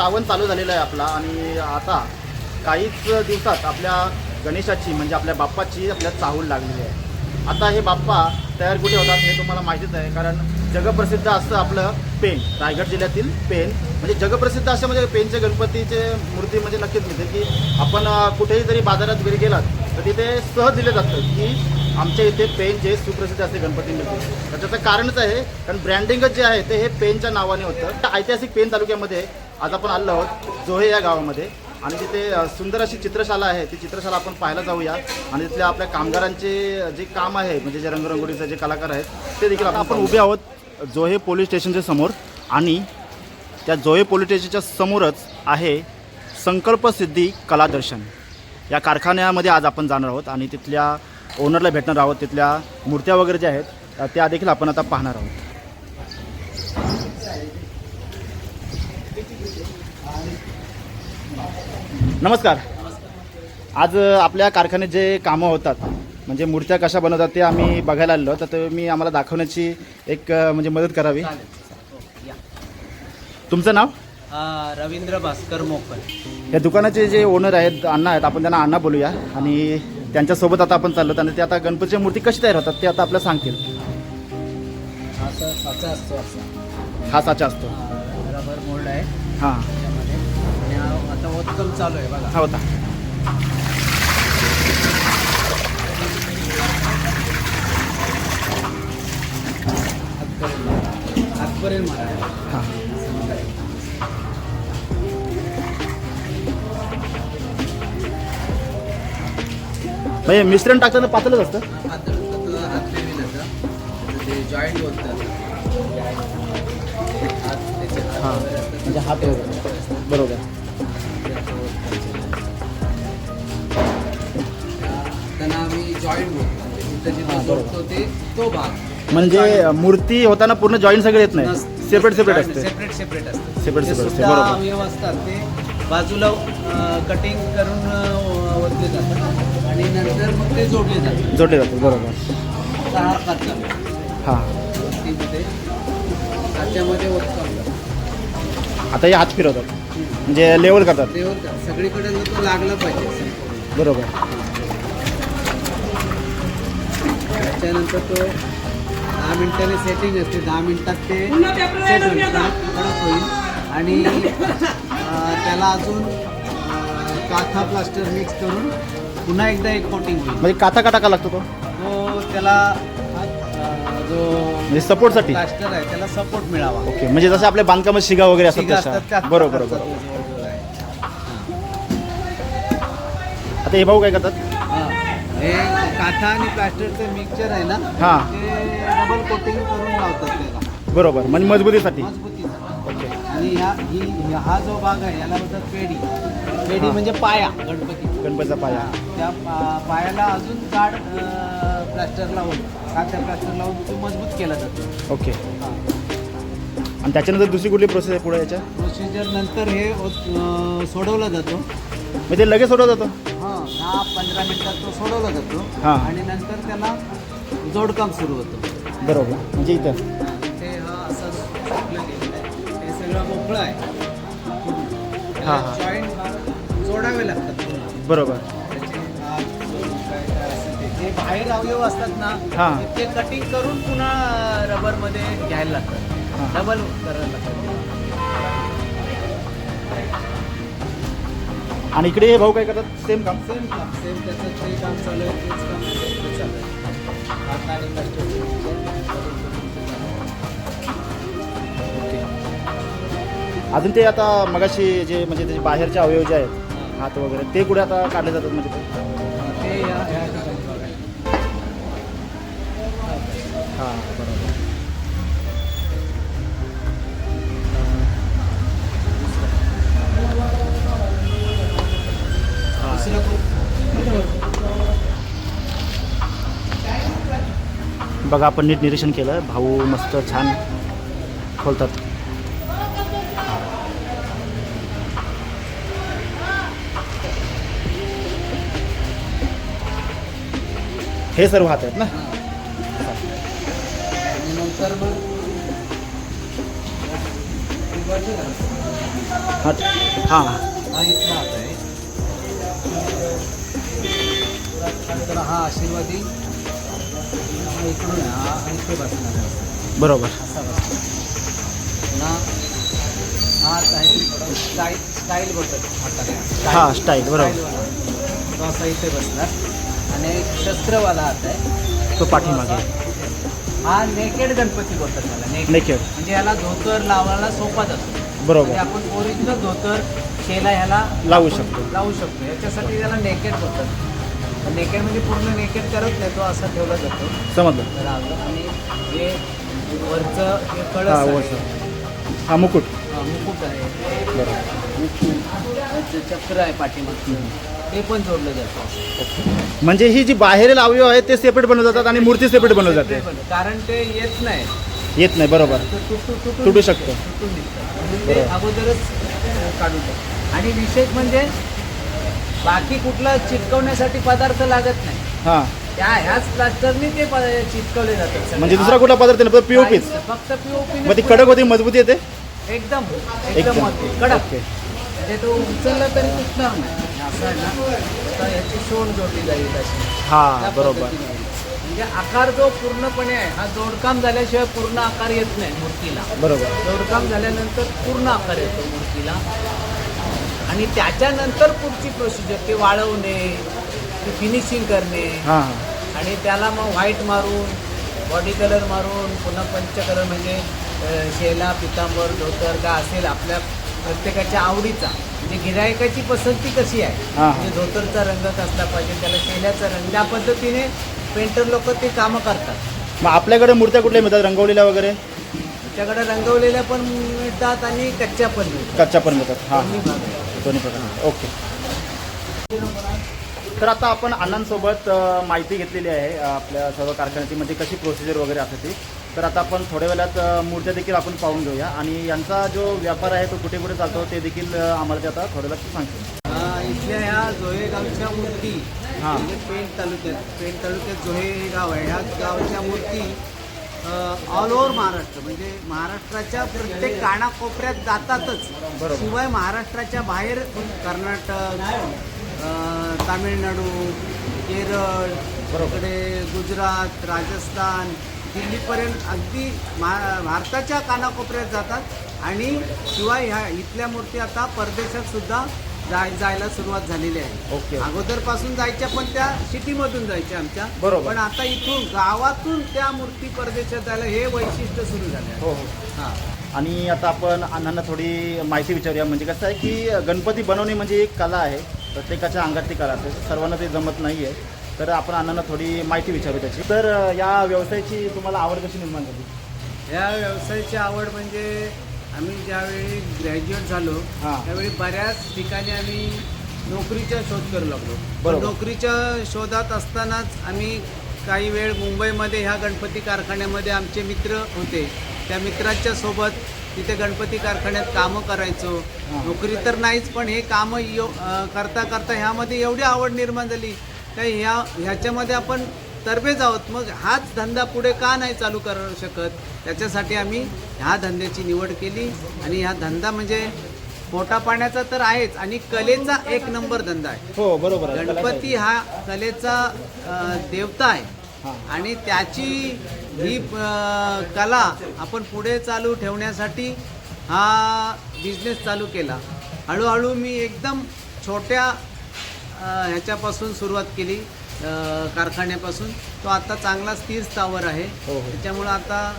श्रावण चालू झालेला आहे आपला आणि आता काहीच दिवसात आपल्या गणेशाची म्हणजे आपल्या बाप्पाची आपल्या चाहूल लागलेली आहे. आता हे बाप्पा तयार कुठे होतात हे तुम्हाला माहितीच आहे कारण जगप्रसिद्ध असं आपलं पेन रायगड जिल्ह्यातील पेन म्हणजे जगप्रसिद्ध असं म्हणजे पेनचे गणपतीचे मूर्ती म्हणजे नक्कीच मिळते की आपण कुठेही जरी बाजारात वगैरे गेलात तर तिथे सहज दिले जातं की आमच्या इथे पेन जे सुप्रसिद्ध असते गणपती मिळते तर त्याचं कारणच आहे कारण ब्रँडिंगच जे आहे ते हे पेनच्या नावाने होतं. ऐतिहासिक पेन तालुक्यामध्ये आज आपण आलो आहोत जोहे या गावामध्ये. आणि तिथे सुंदर अशी चित्रशाला आहे. ती चित्रशाला आपण पाहायला जाऊया. आणि तिथल्या आपल्या कामगारांचे जे काम आहे म्हणजे जे रंगरंगोळीचे जे कलाकार आहेत ते देखील आपण आपण उभे आहोत जोहे पोलीस स्टेशनच्या समोर. आणि त्या जोहे पोलीस स्टेशनच्या समोरच आहे संकल्पसिद्धी कलादर्शन या कारखान्यामध्ये आज आपण जाणार आहोत. आणि तिथल्या ओनरला भेटणार आहोत. तिथल्या मूर्त्या वगैरे ज्या आहेत त्या देखील आपण आता पाहणार आहोत. नमस्कार. आज आपल्या कारखान्यात जे कामं होतात म्हणजे मूर्त्या कशा बनवतात ते आम्ही बघायला आलो तर तुम्ही आम्हाला दाखवण्याची एक म्हणजे मदत करावी. तुमचं नाव? हा, रवींद्र भास्कर मोकर या दुकानाचे जे ओनर आहेत अण्णा आहेत आपण त्यांना अण्णा बोलूया. आणि त्यांच्यासोबत आता आपण चाललो आणि ते आता गणपतीच्या मूर्ती कशी तयार होतात ते आता आपल्याला सांगतील. असा साचा असतो असा. हा साचा असतो. हा, रबर मोल्ड आहे. हां. आता उत्तम चालू आहे बघा. हा होता. मारा हां. म्हणजे मिश्रण टाकताना पातळच असतं? जातं ते जॉईंट हात हां. म्हणजे हात वगैरे. बरोबर. ते तो भाग म्हणजे मूर्ती होताना पूर्ण जॉईंट सगळे येत नाही. सेपरेट सेपरेट असते. सेपरेट सेपरेट असते. ते separate असते. अवयव असतात. ते बाजूला कटिंग करून ओतले जातात. आणि नंतर मग ते जोडले जातात. जोडले जातात. बरोबर. सहा हां. वस्तीमध्ये त्याच्यामध्ये ओततात आता हे हात फिरवतात. म्हणजे लेवल करतात. ओततात सगळीकडे तो लागला पाहिजे. बरोबर. त्याच्यानंतर तो दहा मिनिटाने सेटिंग असते. दहा मिनिटात ते सेट होईल. कडक होईल. आणि त्याला अजून काथा प्लास्टर मिक्स करून पुन्हा एकदा एक कोटिंग होईल. म्हणजे काथा का टाका लागतो तो? तो त्याला जो म्हणजे सपोर्टसाठी प्लास्टर आहे त्याला सपोर्ट मिळावा. ओके. म्हणजे जसं आपल्या बांधकामात शिगा वगैरे शिगा असतात असतात तशा बरोबर बरोबर. आता हे भाऊ काय करतात? हां. हे काथा आणि प्लास्टरचं मिक्सचर आहे ना हां. ते डबल कोटिंग करून लावतात त्याला. बरोबर म्हणजे मजबूतीसाठी. ओके आणि ह्या ही ही- हा जो भाग आहे याला बोलतात पेढी. पेढी हा. म्हणजे पाया गणपती. गणपतीचा पाया. त्या पा- पायाला अजून जाड अं, प्लास्टर लावून कात्या प्लास्टर लावून तो मजबूत केला जातो. ओके. आणि त्याच्यानंतर दुसरी कुठली प्रोसेस आहे पुढे याच्या? प्रोसिजर नंतर हे अं, सोडवला जातो. म्हणजे ते लगेच सोडवत जातं? हां दहा पंधरा मिनिटात तो सोडवला जातो हा. आणि नंतर त्याला जोडकाम सुरू होतं बरोबर म्हणजे इथं ते हा असं सुटलं गेलेलं आहे हे सगळं मोकळं आहे हा, हा. जॉईंट जोडावे लागतात. बरोबर त्याचे हात, जोड, काय काय असेल ते. जे बाहेर अवयव असतात ना हा. ते कटिंग करून पुन्हा रबरमध्ये घ्यायला लागतात हा. डबल करायला लागतात आणि इकडे हे भाऊ काय करतात? सेम काम. सेम काम. सेम त्याचं ते काम चालू आहे तेच काम इथे चालू आहे. हात आणि कष्ट. अजून ते आता मगाशी जे म्हणजे त्याचे बाहेरचे अवयव जे आहेत हात वगैरे ते कुठे आता काढले जातात म्हणजे ते? बघा आपण नीट निरीक्षण केलं. भाऊ मस्त छान खोलतात. हे सर्व हात आहेत ना? हां. हां हा आशीर्वादी इकडून हा इथे बसणार आहे. बरोबर. असा बसणार पुन्हा हा आहे स्टाईल स्टाईल बोलतात हाताला हां स्टाईल बरोबर. तो असा इथे बसणार आणि एक शस्त्रवाला हात आहे तो पाठीमागे. हा नेकेड गणपती बोलतात त्याला नेकेड म्हणजे याला धोतर लावायला सोपा जातो. बरोबर. म्हणजे आपण ओरिजिनल धोतर केला ह्याला लावू शकतो. लावू शकतो. याच्यासाठी त्याला नेकेड बोलतात. नेकेड म्हणजे पूर्ण नेकेड करत नाही तो असा ठेवला जातो. समजलं. तर आणि हे वरचं हे कळस हा, आहे. हा मुकुट. हा, मुकुट आहे. बरोबर. याचं चक्र आहे पाठीमागचं. ते पण जोडलं जातं. म्हणजे ही जी बाहेरील अवयव आहेत ते सेपरेट बनवले जातात आणि मूर्ती सेपरेट बनवली जाते. कारण ते येत नाही. येत नाही बरोबर. ते तुटू तुटून तुटू शकतं. तुटून निघतं. म्हणून ते बरोबर. अगोदरच काढून टाकतं आणि विशेष म्हणजे बाकी कुठला चिटकवण्यासाठी पदार्थ लागत नाही. हां. त्या ह्याच प्लास्टरने ते प- चिटकवले जातात. म्हणजे दुसरा कुठला पदार्थ नाही पीओपीच काहीच- फक्त पीओपी मग ती कडक होती मजबूती येते? एकदम एकदम. कडक. ओके. म्हणजे तो उचलला तरी तुटणार नाही. असं आहे ना? तर सोड जोडली जाईल अशी हां त्या बरोबर. पद्धतीने. म्हणजे आकार जो पूर्णपणे आहे हा जोडकाम झाल्याशिवाय पूर्ण आकार येत नाही मूर्तीला. बरोबर. जोडकाम झाल्यानंतर पूर्ण आकार येतो मूर्तीला. आणि त्याच्यानंतर पुढची प्रोसिजर ते वाळवणे ती फिनिशिंग करणे. हां. आणि त्याला मग व्हाईट मारून बॉडी कलर मारून पुन्हा पंचकलर म्हणजे अ, शेला पितांबर धोतर का असेल आपल्या प्रत्येकाच्या आवडीचा. म्हणजे गिरायकाची पसंती कशी आहे. म्हणजे धोतरचा रंग कसला पाहिजे त्याला शेल्याचा रंग त्या पद्धतीने पेंटर लोक ते कामं करतात. मग आपल्याकडे मूर्त्या कुठल्या मिळतात? रंगवलेल्या वगैरे? त्याच्याकडे रंगवलेल्या पण मिळतात आणि कच्च्या पण मिळतात. कच्च्या पण मिळतात. हां. दोन्ही प्रकार. ओके. तर आता आपण अण्णांसोबत माहिती घेतलेली आहे आपल्या सर्व कारखान्याची म्हणजे कशी प्रोसिजर वगैरे असते ती. तर आता आपण थोड्या वेळात मूर्त्या देखील आपण पाहून घेऊया. आणि यांचा जो व्यापार आहे तो कुठे कुठे चालतो ते देखील आम्हाला ते आता थोड्या वेळात सांगतो इथल्या ह्या जोहे गावच्या मूर्ती हां. म्हणजे पेण तालुक्यात पेण तालुक्यात जोहे हे गाव आहे. ह्या गावच्या मूर्ती ऑल ओव्हर महाराष्ट्र म्हणजे महाराष्ट्राच्या प्रत्येक कानाकोपऱ्यात जातातच. शिवाय महाराष्ट्राच्या बाहेर कर्नाटक तामिळनाडू केरळ. इकडे गुजरात राजस्थान दिल्लीपर्यंत अगदी मा भारताच्या कानाकोपऱ्यात जातात आणि शिवाय ह्या इथल्या मूर्ती आता परदेशात सुद्धा जाय जायला सुरुवात झालेली आहे. ओके. अगोदरपासून जायच्या पण त्या सिटीमधून जायच्या आमच्या. बरोबर. पण आता इथून गावातून त्या मूर्ती परदेशात जायला हे वैशिष्ट्य सुरू झालं आहे. हो हो. हां. आणि आता आपण अण्णांना थोडी माहिती विचारूया. म्हणजे कसं आहे की गणपती बनवणे म्हणजे एक कला आहे. प्रत्येकाच्या अंगात ती कला असते. सर्वांना ते जमत नाही आहे तर आपण अण्णांना थोडी माहिती विचारू त्याची. तर अ, या व्यवसायाची तुम्हाला आवड कशी निर्माण झाली? या व्यवसायाची आवड म्हणजे आम्ही ज्यावेळी ग्रॅज्युएट झालो हां. त्यावेळी बऱ्याच ठिकाणी आम्ही नोकरीचा शोध करू लागलो पण बरोबर. नोकरीच्या शोधात असतानाच आम्ही काही वेळ मुंबईमध्ये ह्या गणपती कारखान्यामध्ये आमचे मित्र होते त्या मित्राच्या सोबत तिथे गणपती कारखान्यात कामं करायचो हां. नोकरी तर नाहीच पण हे कामं यो अं, करता करता ह्यामध्ये एवढी आवड निर्माण झाली का ह्या ह्याच्यामध्ये आपण तरबेज आहोत. मग हाच धंदा पुढे का नाही चालू करू शकत? त्याच्यासाठी आम्ही ह्या धंद्याची निवड केली. आणि हा धंदा म्हणजे पोटा पाण्याचा तर आहेच आणि कलेचा एक नंबर धंदा आहे. हो बरोबर आहे. गणपती हा कलेचा अं, देवता आहे. आणि त्याची ही अं, कला आपण पुढे चालू ठेवण्यासाठी हा बिझनेस चालू केला. हळूहळू मी एकदम छोट्या अं, ह्याच्यापासून सुरुवात केली. कारखान्यापासून. तो आता चांगला स्थिर स्थावर आहे. हो, हो. त्याच्यामुळं आता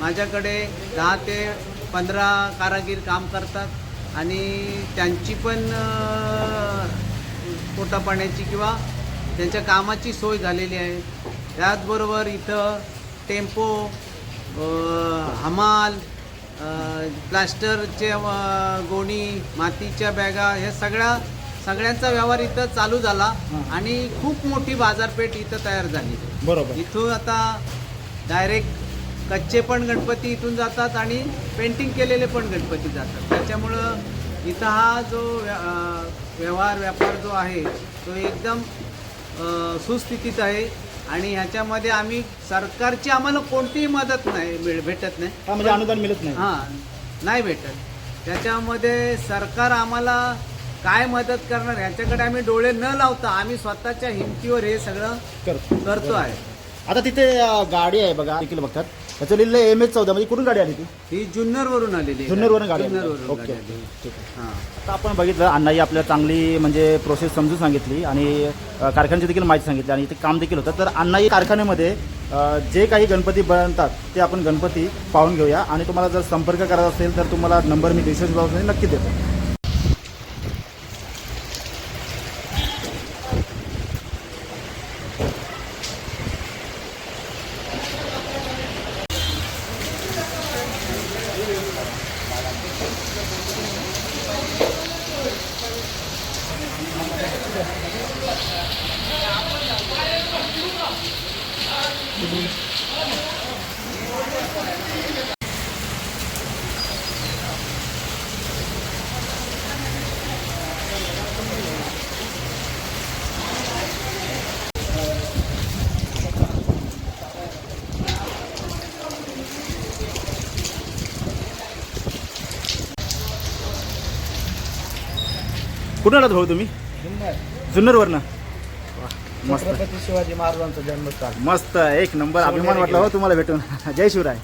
माझ्याकडे दहा ते पंधरा कारागीर काम करतात आणि त्यांची पण अं, पोटापाण्याची किंवा त्यांच्या कामाची सोय झालेली आहे. त्याचबरोबर इथं टेम्पो हमाल अं, प्लास्टरचे अं, गोणी मातीच्या बॅगा हे सगळ्या सगळ्यांचा व्यवहार इथं चालू झाला. आणि खूप मोठी बाजारपेठ इथं तयार झाली. बरोबर. इथून आता डायरेक्ट कच्चे पण गणपती इथून जातात आणि पेंटिंग केलेले पण गणपती जातात. त्याच्यामुळं इथं हा जो व्यवहार व्यापार जो आहे तो एकदम सुस्थितीत आहे आणि ह्याच्यामध्ये आम्ही सरकारची आम्हाला कोणतीही मदत नाही मिळ भेटत नाही. म्हणजे अनुदान मिळत नाही. हां नाही भेटत. त्याच्यामध्ये सरकार आम्हाला काय मदत करणार? ह्याच्याकडे आम्ही डोळे न लावता आम्ही स्वतःच्या हिमतीवर हे सगळं करतो. करतो आहे. आता तिथे गाडी आहे बघा देखील बघतात. त्याचं लिहिलं एम एच चौदा. म्हणजे कुठून गाडी आली ती? ही जुन्नर वरून आलेली. जुन्नरवरून गाडी. जुन्नरवरून ओके. ठीक आहे. हां. आता आपण बघितलं अण्णाई आपल्याला चांगली म्हणजे प्रोसेस समजून सांगितली आणि कारखान्याची देखील माहिती सांगितली आणि इथे काम देखील होतं. तर अण्णाई कारखान्यामध्ये जे काही गणपती बनतात ते आपण गणपती पाहून घेऊया. आणि तुम्हाला जर संपर्क करायचा असेल तर तुम्हाला नंबर मी डिस्क्रिप्शन बॉक्समध्ये नक्की देतो. कुठून आलात भाऊ तुम्ही? जुन्नरवरनं. मस्त शिवाजी महाराजांचा जन्मस्थान. मस्त एक नंबर. अभिमान वाटला हो तुम्हाला भेटून. जय शिवराय.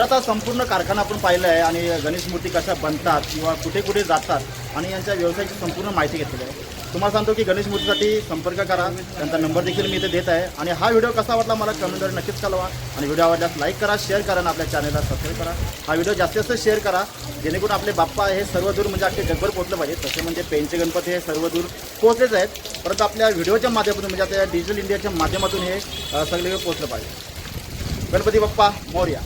तर आता संपूर्ण कारखाना आपण पाहिलं आहे आणि गणेश मूर्ती कशा बनतात किंवा कुठे कुठे जातात आणि यांच्या व्यवसायाची संपूर्ण माहिती घेतलेली आहे. तुम्हाला सांगतो की गणेश मूर्तीसाठी संपर्क करा त्यांचा नंबर देखील मी इथे देत आहे. आणि हा व्हिडिओ कसा वाटला मला कमेंटवर नक्कीच कळवा. आणि व्हिडिओ आवडल्यास लाईक करा शेअर करा आणि आपल्या चॅनलला सबस्क्राईब करा. हा व्हिडिओ जास्तीत जास्त शेअर करा. जेणेकरून आपले बाप्पा हे सर्व दूर म्हणजे अख्खे जगभर पोहोचलं पाहिजे. तसे म्हणजे पेनचे गणपती हे सर्व दूर पोहोचलेच आहेत. परंतु आपल्या व्हिडिओच्या माध्यमातून म्हणजे आता डिजिटल इंडियाच्या माध्यमातून हे सगळे पोहोचलं पाहिजे. गणपती बाप्पा मौर्या.